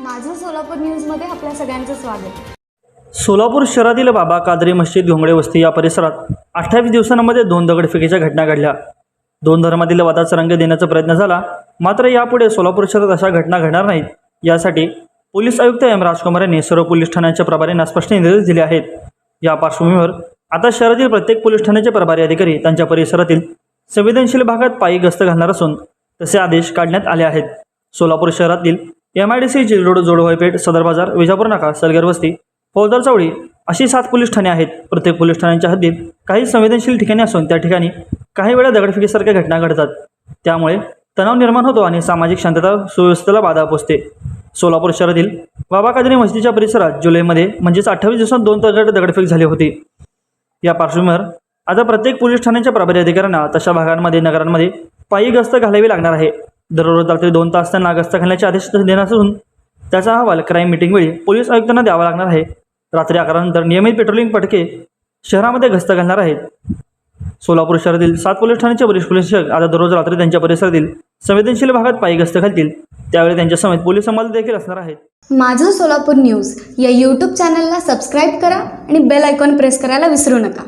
माझं सोलापूर न्यूजमध्ये आपल्या सगळ्यांचं स्वागत. सोलापूर शहरातील बाबा कादरी मस्जिद घोंगडे वस्ती या परिसरात अठ्ठावीस दिवसांमध्ये दोन दगडफेकीच्या घटना घडल्या. दोन धर्मातील वादाचा रंग देण्याचा प्रयत्न झाला मात्र यापुढे सोलापूर शहरात अशा घटना घडणार नाहीत. यासाठी पोलीस आयुक्त एम राजकुमार यांनी सर्व पोलीस ठाण्यांच्या प्रभारींना स्पष्ट निर्देश दिले आहेत. या पार्श्वभूमीवर आता शहरातील प्रत्येक पोलीस ठाण्याचे प्रभारी अधिकारी त्यांच्या परिसरातील संवेदनशील भागात पायी गस्त घालणार असून तसे आदेश काढण्यात आले आहेत. सोलापूर शहरातील M I D C G road Jodbhavipeth Sadar Bazaar Vijapur नाका सलगर वस्ती फौजदार चौळी अशी सात पोलीस ठाणे आहेत. प्रत्येक पोलीस ठाण्यांच्या हद्दीत काही संवेदनशील ठिकाणे असून त्या ठिकाणी काही वेळा दगडफेकीसारख्या घटना घडतात. त्यामुळे तणाव निर्माण होतो आणि सामाजिक शांतता सुव्यवस्थेला बाधा पोचते. सोलापूर शहरातील बाबा कादरी मस्जिदच्या परिसरात जुलैमध्ये म्हणजेच अठ्ठावीस दिवसात दोन तगड दगडफेक झाली होती. या पार्श्वभूमीवर आता प्रत्येक पोलीस ठाण्याच्या प्रभारी अधिकाऱ्यांना तशा भागांमध्ये नगरांमध्ये पायी गस्त घालावी लागणार आहे. दररोज रात्री दोन तास त्यांना गस्त घालण्याचे आदेश देणार असून त्याचा अहवाल क्राईम मिटिंगवेळी पोलीस आयुक्तांना द्यावा लागणार आहे. रात्री अकरानंतर नियमित पेट्रोलिंग पटके शहरामध्ये गस्त घालणार आहेत. सोलापूर शहरातील सात पोलीस ठाण्याचे वरिष्ठ पोलीस आता दररोज रात्री त्यांच्या परिसरातील संवेदनशील भागात पायी गस्त घालतील. त्यावेळी त्यांच्या समेत पोलीस अंमल देखील असणार आहेत माझं सोलापूर न्यूज या यूट्यूब चॅनलला सबस्क्राईब करा आणि बेल आयकॉन प्रेस करायला विसरू नका.